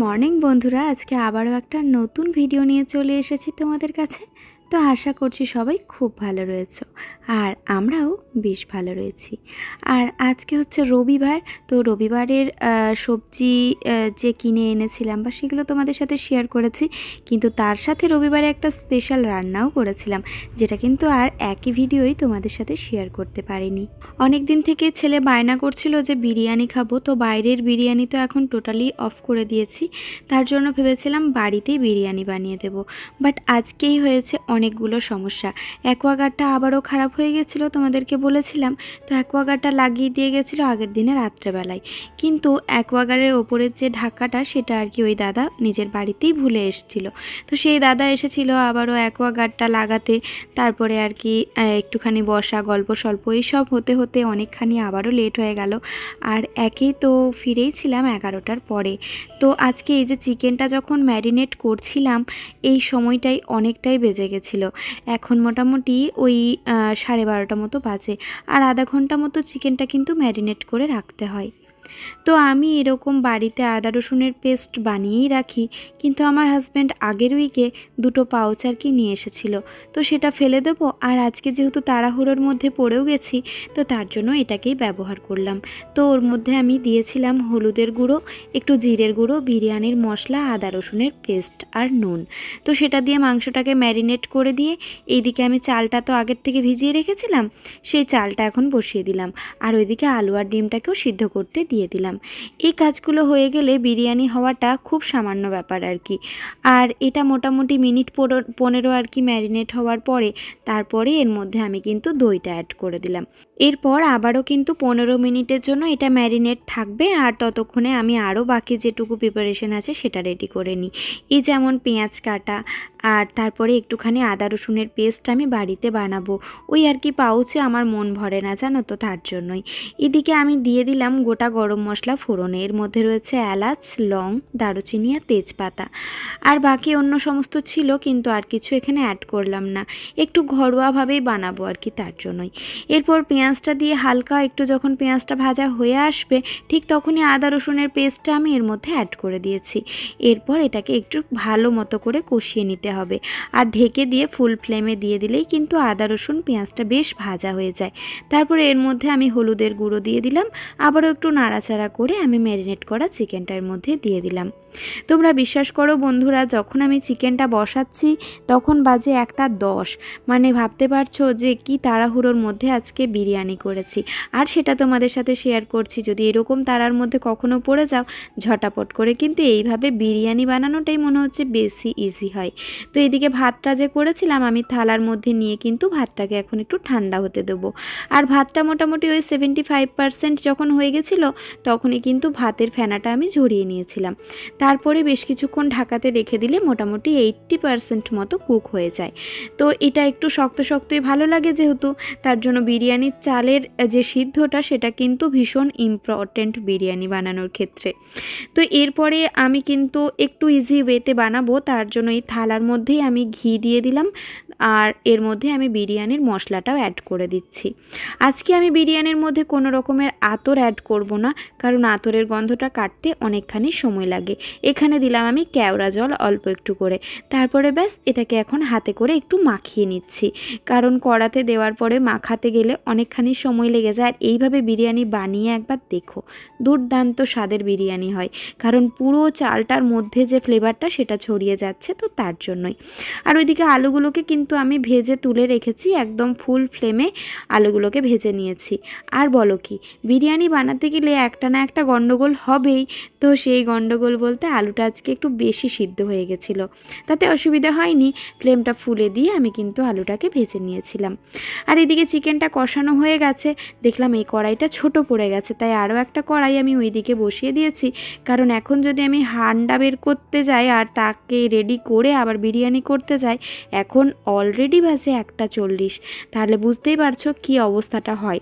Morning বন্ধুরা আজকে আবারও একটা নতুন ভিডিও নিয়ে চলে এসেছি তোমাদের কাছে। তো আশা করছি সবাই খুব ভালো রয়েছে। আর আমরাও বেশ ভালো রয়েছি। আর আজকে হচ্ছে রবিবার, তো রবিবারের সবজি যে কিনে এনেছিলাম বা সেগুলো তোমাদের সাথে শেয়ার করেছি। কিন্তু তার সাথে রবিবারে একটা স্পেশাল রান্নাও করেছিলাম, যেটা কিন্তু আর একই ভিডিওই তোমাদের সাথে শেয়ার করতে পারিনি। অনেক দিন থেকে ছেলে বায়না করছিল যে বিরিয়ানি খাব, তো বাইরের বিরিয়ানি তো এখন টোটালি অফ করে দিয়েছি। তার জন্য ভেবেছিলাম বাড়িতেই বিরিয়ানি বানিয়ে দেব। বাট আজকেই হয়েছে অনেকগুলো সমস্যা। অ্যাকোয়াগার্ডটা আবারও খারাপ হয়ে গেছিল, তোমাদেরকে বলেছিলাম। তো অ্যাকোয়াগার্ডটা লাগিয়ে দিয়ে গেছিল আগের দিনে রাত্রেবেলায়। কিন্তু অ্যাকোয়াগার্ডের ওপরের যে ঢাকাটা, সেটা আর কি ওই দাদা নিজের বাড়িতেই ভুলে এসেছিল। তো সেই দাদা এসেছিল আবারও অ্যাকোয়াগার্ডটা লাগাতে। তারপরে আর কি একটুখানি বসা, গল্প স্বল্প এইসব হতে হতে অনেকখানি আবারও লেট হয়ে গেল। আর একেই তো ফিরেই ছিলাম এগারোটার পরে। তো আজকে এই যে চিকেনটা যখন ম্যারিনেট করছিলাম, এই সময়টাই অনেকটাই বেজে গেছিল এখন মোটামুটি ওই সাড়ে বারোটা মতো বাজে। আর আধা ঘণ্টা মতো চিকেনটা কিন্তু ম্যারিনেট করে রাখতে হয়। তো আমি এরকম বাড়িতে আদা রসুনের পেস্ট বানিয়েই রাখি, কিন্তু আমার হাজব্যান্ড আগের উইকে দুটো পাউচ আর কি নিয়ে এসেছিল। তো সেটা ফেলে দেবো, আর আজকে যেহেতু তাড়াহুড়োর মধ্যে পড়েও গেছি, তো তার জন্য এটাকেই ব্যবহার করলাম। তো ওর মধ্যে আমি দিয়েছিলাম হলুদের গুঁড়ো, একটু জিরের গুঁড়ো, বিরিয়ানির মশলা, আদা রসুনের পেস্ট আর নুন। তো সেটা দিয়ে মাংসটাকে ম্যারিনেট করে দিয়ে, এইদিকে আমি চালটা তো আগের থেকে ভিজিয়ে রেখেছিলাম, সেই চালটা এখন বসিয়ে দিলাম। আর ওইদিকে আলু আর ডিমটাকেও সিদ্ধ করতে দিয়ে দিলাম। এই কাজগুলো হয়ে গেলে বিরিয়ানি হওয়াটা খুব সামান্য ব্যাপার আর কি। আর এটা মোটামুটি মিনিট পনেরো আর কি ম্যারিনেট হওয়ার পরে তারপরে এর মধ্যে আমি কিন্তু দইটা অ্যাড করে দিলাম। এরপর আবারও কিন্তু পনেরো মিনিটের জন্য এটা ম্যারিনেট থাকবে আর ততক্ষণে আমি আরও বাকি যেটুকু প্রিপারেশন আছে সেটা রেডি করে নিই। এই যেমন পেঁয়াজ কাটা আর তারপরে একটুখানি আদা রসুনের পেস্ট আমি বাড়িতে বানাবো। ওই আর কি পাউচে আমার মন ভরে না, জানো তো, তার জন্যই। এদিকে আমি দিয়ে দিলাম গোটা গরম মশলা ফোড়নে। এর মধ্যে রয়েছে এলাচ, লং, দারুচিনি আর তেজপাতা। আর বাকি অন্য সমস্ত ছিল, কিন্তু আর কিছু এখানে অ্যাড করলাম না। একটু ঘরোয়াভাবেই বানাবো আর কি, তার জন্যই। এরপর পেঁয়াজটা দিয়ে হালকা একটু যখন পেঁয়াজটা ভাজা হয়ে আসবে, ঠিক তখনই আদা রসুনের পেস্টটা আমি এর মধ্যে অ্যাড করে দিয়েছি। এরপর এটাকে একটু ভালো মতো করে কষিয়ে নিতে হবে। আর ঢেকে দিয়ে ফুল ফ্লেমে দিয়ে দিলেই কিন্তু আদা, রসুন, পেঁয়াজটা বেশ ভাজা হয়ে যায়। তারপরে এর মধ্যে আমি হলুদের গুঁড়ো দিয়ে দিলাম। আবারও একটু নাড়াচাড়া করে আমি ম্যারিনেট করা চিকেনটার মধ্যে দিয়ে দিলাম। তোমরা বিশ্বাস করো বন্ধুরা, যখন আমি চিকেনটা বসাচ্ছি, তখন বাজে একটা দশ। মানে ভাবতে পারছ যে কি তাড়াহুড়োর মধ্যে আজকে বিরিয়ানি করেছি। আর সেটা তোমাদের সাথে শেয়ার করছি, যদি এরকম তারার মধ্যে কখনো পড়ে যাও, ঝটাপট করে। কিন্তু এইভাবে বিরিয়ানি বানানোটাই মনে হচ্ছে বেশি ইজি হয়। তো এদিকে ভাতটা যে করেছিলাম, আমি থালার মধ্যে নিয়ে কিন্তু ভাতটাকে এখন একটু ঠান্ডা হতে দেবো। আর ভাতটা মোটামুটি ওই সেভেন্টি ফাইভ পার্সেন্ট যখন হয়ে গেছিল, তখনই কিন্তু ভাতের ফেনাটা আমি ঝরিয়ে নিয়েছিলাম। তারপরে বেশ কিছুক্ষণ ঢাকাতে রেখে দিলে মোটামুটি এইট্টি পার্সেন্ট মতো কুক হয়ে যায়। তো এটা একটু শক্ত শক্তই ভালো লাগে যেহেতু, তার জন্য বিরিয়ানির চালের যে সিদ্ধটা সেটা কিন্তু ভীষণ ইম্পর্ট্যান্ট বিরিয়ানি বানানোর ক্ষেত্রে। তো এরপরে আমি কিন্তু একটু ইজি ওয়েতে বানাবো, তার জন্য এই থালার মধ্যেই আমি ঘি দিয়ে দিলাম, আর এর মধ্যে আমি বিরিয়ানির মশলাটাও অ্যাড করে দিচ্ছি। আজকে আমি বিরিয়ানির মধ্যে কোনো রকমের আতর অ্যাড করব না, কারণ আতরের গন্ধটা কাটতে অনেকখানি সময় লাগে। এখানে দিলাম আমি কেওড়া জল অল্প একটু করে। তারপরে ব্যাস এটাকে এখন হাতে করে একটু মাখিয়ে নিচ্ছি। কারণ কড়াতে দেওয়ার পরে মাখাতে গেলে অনেকখানি সময় লেগে যায়। আর এইভাবে বিরিয়ানি বানিয়ে একবার দেখো, দুর্দান্ত স্বাদের বিরিয়ানি হয়। কারণ পুরো চালটার মধ্যে যে ফ্লেভারটা সেটা ছড়িয়ে যাচ্ছে তো তার জন্যই। আর ওইদিকে আলুগুলোকে কিন্তু আমি ভেজে তুলে রেখেছি, একদম ফুল ফ্লেমে আলুগুলোকে ভেজে নিয়েছি। আর বলো কি, বিরিয়ানি বানাতে গেলে একটা না একটা গন্ডগোল হবেই। তো সেই গন্ডগোল বলতে আলুটা আজকে একটু বেশি সিদ্ধ হয়ে গেছিল। তাতে অসুবিধা হয়নি, ফ্লেমটা ফুলে দিয়ে আমি কিন্তু আলুটাকে ভেজে নিয়েছিলাম। আর এদিকে চিকেনটা কষানো হয়ে গেছে, দেখলাম এই কড়াইটা ছোট পড়ে গেছে, তাই আরও একটা কড়াই আমি ওইদিকে বসিয়ে দিয়েছি। কারণ এখন যদি আমি হান্ডা বের করতে যাই আর তাকে রেডি করে আবার বিরিয়ানি করতে যাই, এখন অলরেডি বাজে একটা চল্লিশ। তাহলে বুঝতেই পারছ কি অবস্থাটা হয়।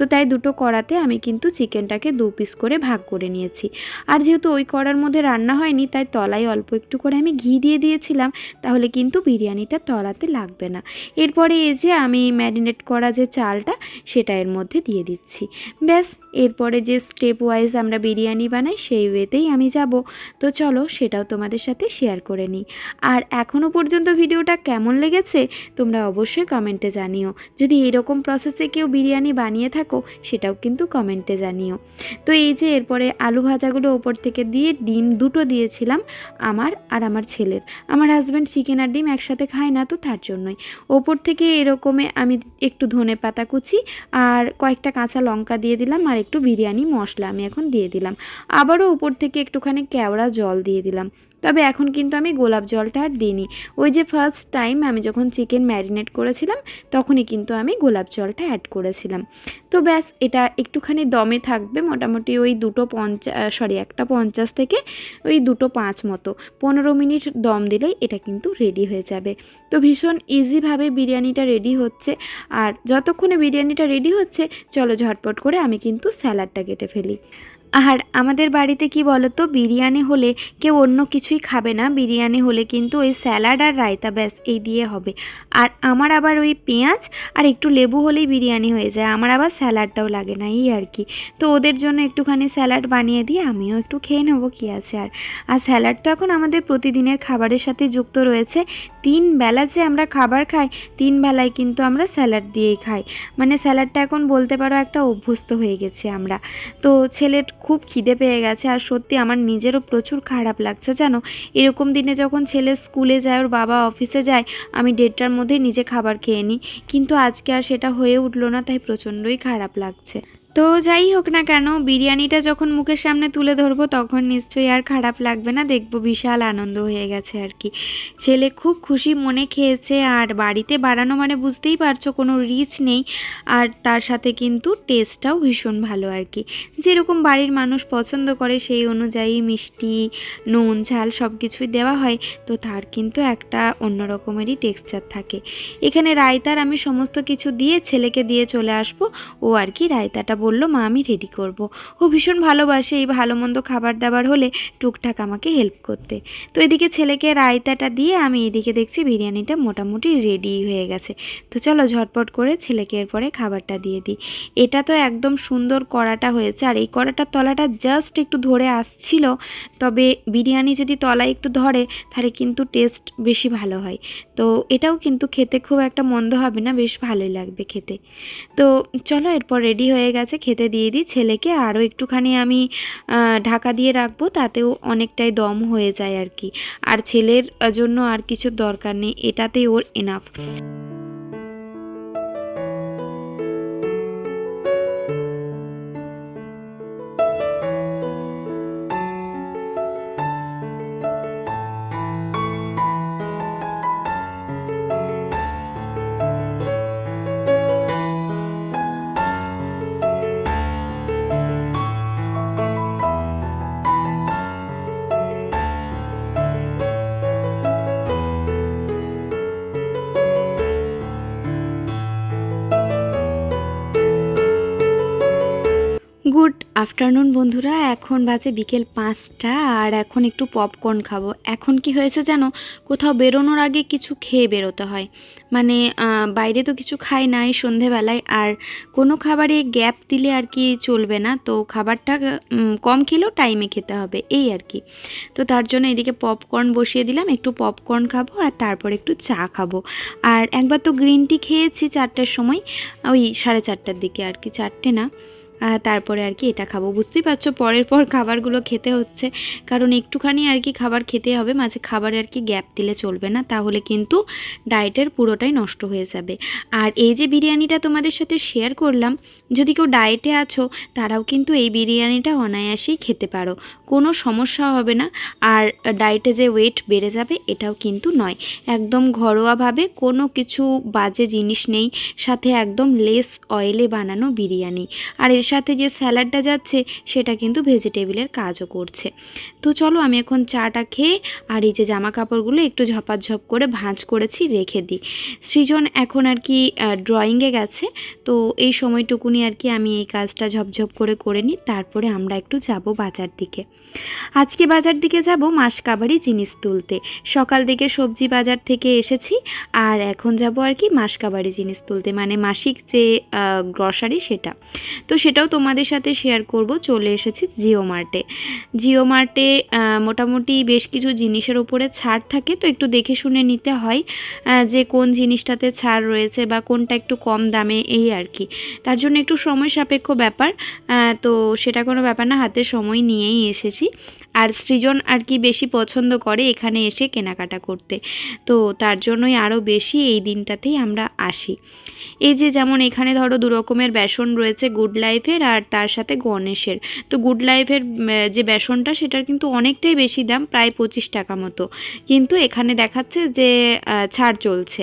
তো তাই দুটো কড়াতে আমি কিন্তু চিকেনটাকে দু পিস করে ভাগ করে নিয়েছি। আর যেহেতু ওই কড়ার মধ্যে রান্না হয়নি, তাই তলায় অল্প একটু করে আমি ঘি দিয়ে দিয়েছিলাম, তাহলে কিন্তু বিরিয়ানিটা তলাতে লাগবে না। এরপরে এই যে আমি ম্যারিনেট করা যে চালটা, সেটা এর মধ্যে দিয়ে দিচ্ছি। ব্যাস, এরপরে যে স্টেপ ওয়াইজ আমরা বিরিয়ানি বানাই, সেই ওয়েতেই আমি যাব। তো চলো, সেটাও তোমাদের সাথে শেয়ার করে নিই। আর এখনও পর্যন্ত ভিডিওটা কেমন লেগেছে, তোমরা অবশ্যই কমেন্টে জানিও। যদি এরকম প্রসেসে কেউ বিরিয়ানি বানিয়ে থাকো সেটাও কিন্তু কমেন্টে জানিও। তো এই যে এরপরে আলু ভাজাগুলো ওপর থেকে দিয়ে ডিম দুটো দিয়েছিলাম, আমার আর আমার ছেলের। আমার হাজব্যান্ড চিকেন আর ডিম একসাথে খায় না তো তার জন্যই। ওপর থেকে এরকমে আমি একটু ধনে পাতা কুচি আর কয়েকটা কাঁচা লঙ্কা দিয়ে দিলাম আর একটু বিরিয়ানি মশলা আমি এখন দিয়ে দিলাম। আবারও উপর থেকে একটুখানি কেওড়া জল দিয়ে দিলাম। তবে এখন কিন্তু আমি গোলাপ জলটা আর দিইনি। ওই যে ফার্স্ট টাইম আমি যখন চিকেন ম্যারিনেট করেছিলাম, তখনই কিন্তু আমি গোলাপ জলটা অ্যাড করেছিলাম। তো ব্যাস, এটা একটুখানি দমে থাকবে মোটামুটি ওই দুটো পঞ্চা সরি একটা পঞ্চাশ থেকে ওই দুটো পাঁচ মতো। পনেরো মিনিট দম দিলেই এটা কিন্তু রেডি হয়ে যাবে। তো ভীষণ ইজিভাবে বিরিয়ানিটা রেডি হচ্ছে। আর যতক্ষণে বিরিয়ানিটা রেডি হচ্ছে, চলো ঝটপট করে আমি কিন্তু স্যালাডটা কেটে ফেলি। আর আমাদের বাড়িতে কি বলতো, বিরিয়ানি হলে কেউ অন্য কিছুই খাবে না। বিরিয়ানি হলে কিন্তু ওই স্যালাড আর রায়তা ব্যাস, এই দিয়ে হবে। আর আমার আবার ওই পেঁয়াজ আর একটু লেবু হলেই বিরিয়ানি হয়ে যায়। আমার আবার স্যালাডটাও লাগে না, এই আর কি। তো ওদের জন্য একটুখানি স্যালাড বানিয়ে দিয়ে আমিও একটু খেয়ে নেব, কী আছে আর। আর স্যালাড তো এখন আমাদের প্রতিদিনের খাবারের সাথে যুক্ত রয়েছে। তিন বেলা যে আমরা খাবার খাই, তিন বেলায় কিন্তু আমরা স্যালাড দিয়েই খাই। মানে স্যালাডটা এখন বলতে পারো একটা অভ্যস্ত হয়ে গেছে আমরা। তো ছেলের খুব খিদে পেয়ে গেছে আর সত্যি আমার নিজেরও প্রচুর খারাপ লাগছে, জানো? এরকম দিনে যখন ছেলে স্কুলে যায়, ওর বাবা অফিসে যায়, আমি দেড়টার মধ্যে নিজে খাবার খেয়ে নিই। কিন্তু আজকে আর সেটা হয়ে উঠল না, তাই প্রচণ্ডই খারাপ লাগছে। তো যাই হোক না কেন, বিরিয়ানিটা যখন মুখের সামনে তুলে ধরবো, তখন নিশ্চয়ই আর খারাপ লাগবে না। দেখব বিশাল আনন্দ হয়ে গেছে আর কি। ছেলে খুব খুশি মনে খেয়েছে আর বাড়িতে বাড়ানো মানে বুঝতেই পারছ কোনো রিচ নেই। আর তার সাথে কিন্তু টেস্টটাও ভীষণ ভালো আর কি। যেরকম বাড়ির মানুষ পছন্দ করে, সেই অনুযায়ী মিষ্টি, নুন, ঝাল সব কিছুই দেওয়া হয়। তো তার কিন্তু একটা অন্য রকমেরই টেক্সচার থাকে। এখানে রায়তার আমি সমস্ত কিছু দিয়ে ছেলেকে দিয়ে চলে আসব। ও আর কি রায়তাটা বলল, মা, আমি রেডি করব। ও ভীষণ ভালোবাসে এই ভালো মন্দ খাবার দাবার হলে টুকটাক আমাকে হেল্প করতে। তো এদিকে ছেলেকে রায়তাটা দিয়ে আমি এদিকে দেখছি বিরিয়ানিটা মোটামুটি রেডি হয়ে গেছে। তো চলো ঝটপট করে ছেলেকে এরপরে খাবারটা দিয়ে দিই। এটা তো একদম সুন্দর কড়াটা হয়েছে। আর এই কড়াটার তলাটা জাস্ট একটু ধরে আসছিল, তবে বিরিয়ানি যদি তলায় একটু ধরে, তাহলে কিন্তু টেস্ট বেশি ভালো হয়। তো এটাও কিন্তু খেতে খুব একটা মন্দ হবে না, বেশ ভালোই লাগবে খেতে। তো চলো এরপর রেডি হয়ে গেছে। খেতে দিয়ে দিই। ছেলেকে আরও একটুখানি আমি ঢাকা দিয়ে রাখব, তাতেও অনেকটাই দম হয়ে যায় আর কি। আর ছেলের জন্য আর কিছু দরকার নেই, এটাতেই ওর এনাফ গুড আফটারনুন বন্ধুরা, এখন বাজে বিকেল পাঁচটা আর এখন একটু পপকর্ন খাব। এখন কি হয়েছে জানো, কোথাও বেরোনোর আগে কিছু খেয়ে বেরোতে হয়। মানে বাইরে তো কিছু খাই না এই সন্ধেবেলায় আর কোনো খাবারে গ্যাপ দিলে আর কি চলবে না। তো খাবারটা কম খেলেও টাইমে খেতে হবে, এই আর কি। তো তার জন্য এদিকে পপকর্ন বসিয়ে দিলাম, একটু পপকর্ন খাব আর তারপর একটু চা খাব। আর একবার তো গ্রিন টি খেয়েছি চারটের সময়, ওই সাড়ে চারটার দিকে আর কি, চারটে না। তারপরে আর কি এটা খাব। বুঝতেই পারছ, পরের পর খাবারগুলো খেতে হচ্ছে। কারণ একটুখানি আর কি খাবার খেতে হবে, মাঝে খাবারে আর কি গ্যাপ দিলে চলবে না, তাহলে কিন্তু ডায়েটের পুরোটাই নষ্ট হয়ে যাবে। আর এই যে বিরিয়ানিটা তোমাদের সাথে শেয়ার করলাম, যদি কেউ ডায়েটে আছো, তারাও কিন্তু এই বিরিয়ানিটা অনায়াসেই খেতে পারো। কোনো সমস্যা হবে না, আর ডায়েটে যে ওয়েট বেড়ে যাবে, এটাও কিন্তু নয়। একদম ঘরোয়াভাবে কোনো কিছু বাজে জিনিস নেই, সাথে একদম লেস অয়েলে বানানো বিরিয়ানি। আর এর সাথে যে স্যালাডটা যাচ্ছে, সেটা কিন্তু ভেজিটেবিলের কাজও করছে। তো চলো আমি এখন চাটা খেয়ে আর এই যে জামা কাপড়গুলো একটু ঝপাঝপ করে ভাঁজ করেছি, রেখে দিই। সৃজন এখন আর কি ড্রয়িংয়ে গেছে। তো এই সময়টুকুনি আর কি আমি এই কাজটা ঝপঝপ করে করে নিই, তারপরে আমরা একটু যাব বাজার দিকে। আজকে বাজার দিকে যাব মাসকাবারি জিনিস তুলতে। সকাল দিকে সবজি বাজার থেকে এসেছি, আর এখন যাব আর কি মাসকাবারি জিনিস তুলতে। মানে মাসিক যে গ্রসারি সেটা। তো সেটাও তোমাদের সাথে শেয়ার করব। চলে এসেছি জিও মার্টে জিও মার্টে মোটামুটি বেশ কিছু জিনিসের উপরে ছাড় থাকে, তো একটু দেখে শুনে নিতে হয় যে কোন জিনিসটাতে ছাড় রয়েছে বা কোনটা একটু কম দামে, এই আর কি। তার জন্য একটু সময় সাপেক্ষ ব্যাপার তো সেটা কোনো ব্যাপার না, হাতে সময় নিয়েই এসেছি। আর সৃজন আর কি বেশি পছন্দ করে এখানে এসে কেনাকাটা করতে। তো তার জন্যই আরও বেশি এই দিনটাতেই আমরা আসি। এই যে যেমন এখানে ধরো দু রকমের বেসন রয়েছে গুড লাইফের আর তার সাথে গণেশের তো গুড লাইফের যে বেসনটা সেটার কিন্তু অনেকটাই বেশি দাম, প্রায় পঁচিশ টাকা মতো। কিন্তু এখানে দেখাচ্ছে যে ছাড় চলছে।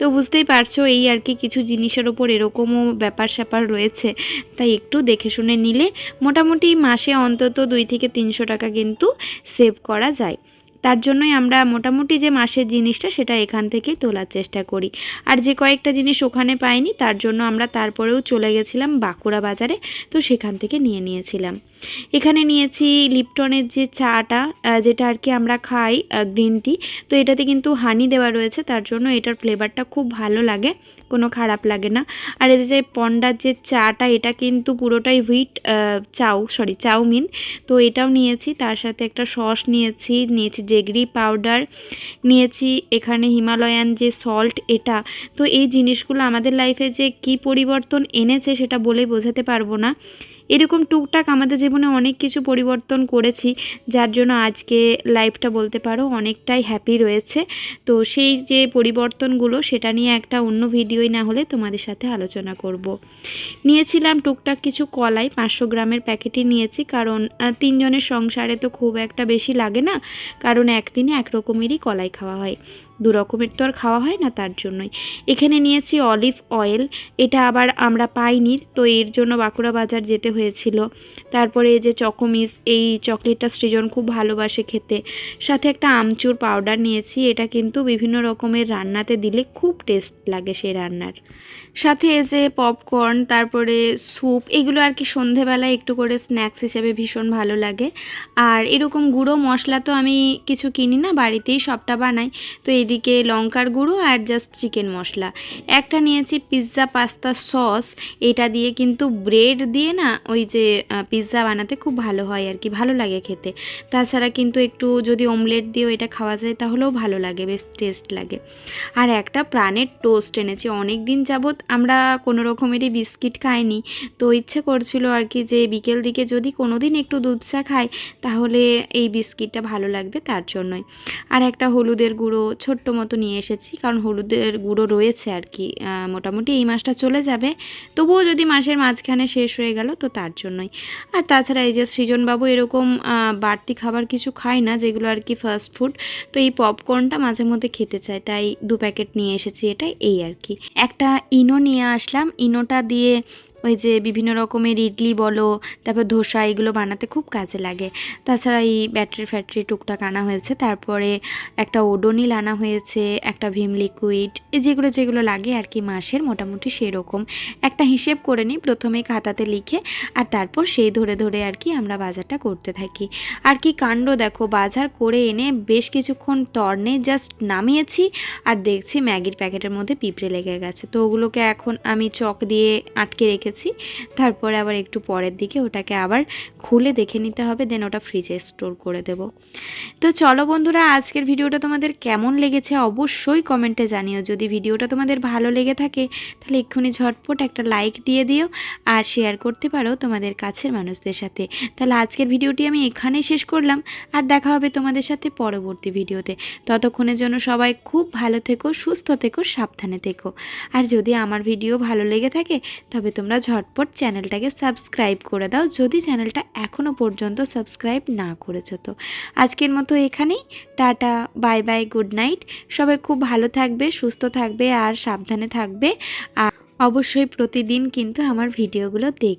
তো বুঝতেই পারছ, এই আর কি কিছু জিনিসের ওপর এরকমও ব্যাপার স্যাপার রয়েছে। তাই একটু দেখে শুনে নিলে মোটামুটি মাসে অন্তত দুই থেকে তিনশো টাকা কিন্তু সেভ করা যায়। তার জন্যই আমরা মোটামুটি যে মাসের জিনিসটা সেটা এখান থেকে তোলার চেষ্টা করি। আর যে কয়েকটা জিনিস ওখানে পাইনি, তার জন্য আমরা তারপরেও চলে গেছিলাম বাঁকুড়া বাজারে, তো সেখান থেকে নিয়ে নিয়েছিলাম। এখানে নিয়েছি লিপটনের যে চাটা যেটা আর কি আমরা খাই গ্রিন টি তো এটাতে কিন্তু হানি দেওয়া রয়েছে, তার জন্য এটার ফ্লেভারটা খুব ভালো লাগে, কোনো খারাপ লাগে না। আর এই যে পন্ডার যে চাটা, এটা কিন্তু পুরোটাই হুইট চাউ সরি চাউমিন তো এটাও নিয়েছি, তার সাথে একটা সস নিয়েছি নিয়েছি জেগরি পাউডার নিয়েছি এখানে হিমালয়ান যে সল্ট এটা। তো এই জিনিসগুলো আমাদের লাইফে যে কি পরিবর্তন এনেছে, সেটা বলেই বোঝাতে পারব না। এরকম টুকটাক আমাদের জীবনে অনেক কিছু পরিবর্তন করেছি, যার জন্য আজকে লাইফটা বলতে পারো অনেকটাই হ্যাপি রয়েছে তো সেই যে পরিবর্তনগুলো, সেটা নিয়ে একটা অন্য ভিডিওই না হলে তোমাদের সাথে আলোচনা করব। নিয়েছিলাম টুকটাক কিছু কলাই, পাঁচশো গ্রামের প্যাকেটই নিয়েছি, কারণ তিনজনের সংসারে তো খুব একটা বেশি লাগে না, কারণ একদিনে এক রকমেরই কলাই খাওয়া হয় দু রকমের তো আর খাওয়া হয় না তার জন্যই। এখানে নিয়েছি অলিভ অয়েল, এটা আবার আমরা পাইনি, তো এর জন্য বাঁকুড়া বাজার যেতে হয়েছিল। তারপরে এই যে চকোমিস, এই চকলেটটা সৃজন খুব ভালোবাসে খেতে। সাথে একটা আমচুর পাউডার নিয়েছি, এটা কিন্তু বিভিন্ন রকমের রান্নাতে দিলে খুব টেস্ট লাগে সেই রান্নার। সাথে এই যে পপকর্ন, তারপরে স্যুপ, এগুলো আর কি সন্ধেবেলায় একটু করে স্ন্যাক্স হিসেবে ভীষণ ভালো লাগে। আর এরকম গুঁড়ো মশলা তো আমি কিছু কিনি না, বাড়িতেই সবটা বানাই। তো এদিকে লঙ্কার গুঁড়ো আর জাস্ট চিকেন মশলা। একটা নিয়েছি পিৎজা পাস্তা সস এটা দিয়ে কিন্তু ব্রেড দিয়ে না ওই যে পিৎজা বানাতে খুব ভালো হয় আর কি, ভালো লাগে খেতে। তাছাড়া কিন্তু একটু যদি অমলেট দিয়েও এটা খাওয়া যায় তাহলেও ভালো লাগে, বেশ টেস্ট লাগে। আর একটা প্রাণের টোস্ট এনেছি অনেক দিন যাবৎ আমরা কোনো রকমেরই বিস্কিট খাইনি, তো ইচ্ছে করছিল আর কি যে বিকেল দিকে যদি কোনো দিন একটু দুধ চা খাই, তাহলে এই বিস্কিটটা ভালো লাগবে তার জন্যই। আর একটা হলুদের গুঁড়ো ছোট্ট মতো নিয়ে এসেছি, কারণ হলুদের গুঁড়ো রয়েছে আর কি মোটামুটি এই মাসটা চলে যাবে। তবুও যদি মাসের মাঝখানে শেষ হয়ে গেল তো তার জন্যই। আর তাছাড়া এই যে সৃজনবাবু এরকম বাড়তি খাবার কিছু খায় না, যেগুলো আর কি ফাস্ট ফুড তো এই পপকর্নটা মাঝে মধ্যে খেতে চায়, তাই দু প্যাকেট নিয়ে এসেছি এটা, এই আর কি। একটা ইনো নিয়ে আসলাম, ইনোটা দিয়ে ওই যে বিভিন্ন রকমের ইডলি বলো, তারপর ধোসা এগুলো বানাতে খুব কাজে লাগে। তাছাড়া এই ব্যাটারি ফ্যাটারি টুকটাক আনা হয়েছে। তারপরে একটা ওডোনিল আনা হয়েছে, একটা ভিম লিকুইড যেগুলো যেগুলো লাগে আর কি মাসের মোটামুটি সেরকম। একটা হিসেব করে নিই, প্রথমে খাতাতে লিখে আর তারপর সেই ধরে ধরে আর কি আমরা বাজারটা করতে থাকি। আর কি কাণ্ড দেখো, বাজার করে এনে বেশ কিছুক্ষণ তর্নে জাস্ট নামিয়েছি আর দেখছি ম্যাগির প্যাকেটের মধ্যে পিঁপড়ে লেগে গেছে। তো ওগুলোকে এখন আমি চক দিয়ে আটকে রেখেছি। তারপরে আবার একটু পরের দিকে ওটাকে আবার খুলে দেখে নিতে হবে, দেন ওটা ফ্রিজে স্টোর করে দেব। তো চলো বন্ধুরা, আজকের ভিডিওটা তোমাদের কেমন লেগেছে অবশ্যই কমেন্টে জানিও। যদি ভিডিওটা তোমাদের ভালো লেগে থাকে, তাহলে এক্ষুনি ঝটপট একটা লাইক দিয়ে দিও আর শেয়ার করতে পারো তোমাদের কাছের মানুষদের সাথে। তাহলে আজকের ভিডিওটি আমি এখানেই শেষ করলাম আর দেখা হবে তোমাদের সাথে পরবর্তী ভিডিওতে। ততক্ষণের জন্য সবাই খুব ভালো থেকো, সুস্থ থেকো, সাবধানে থেকো। আর যদি আমার ভিডিও ভালো লেগে থাকে, তবে তোমরা ঝটপট চ্যানেলটাকে সাবস্ক্রাইব করে দাও যদি চ্যানেলটা এখনও পর্যন্ত সাবস্ক্রাইব না করেছ তো। আজকের মতো এখানেই। Tata, bye bye, good night. সবাই খুব ভালো থাকবে, সুস্থ থাকবে আর সাবধানে থাকবে। আর অবশ্যই প্রতিদিন কিন্তু আমার ভিডিওগুলো দেখবে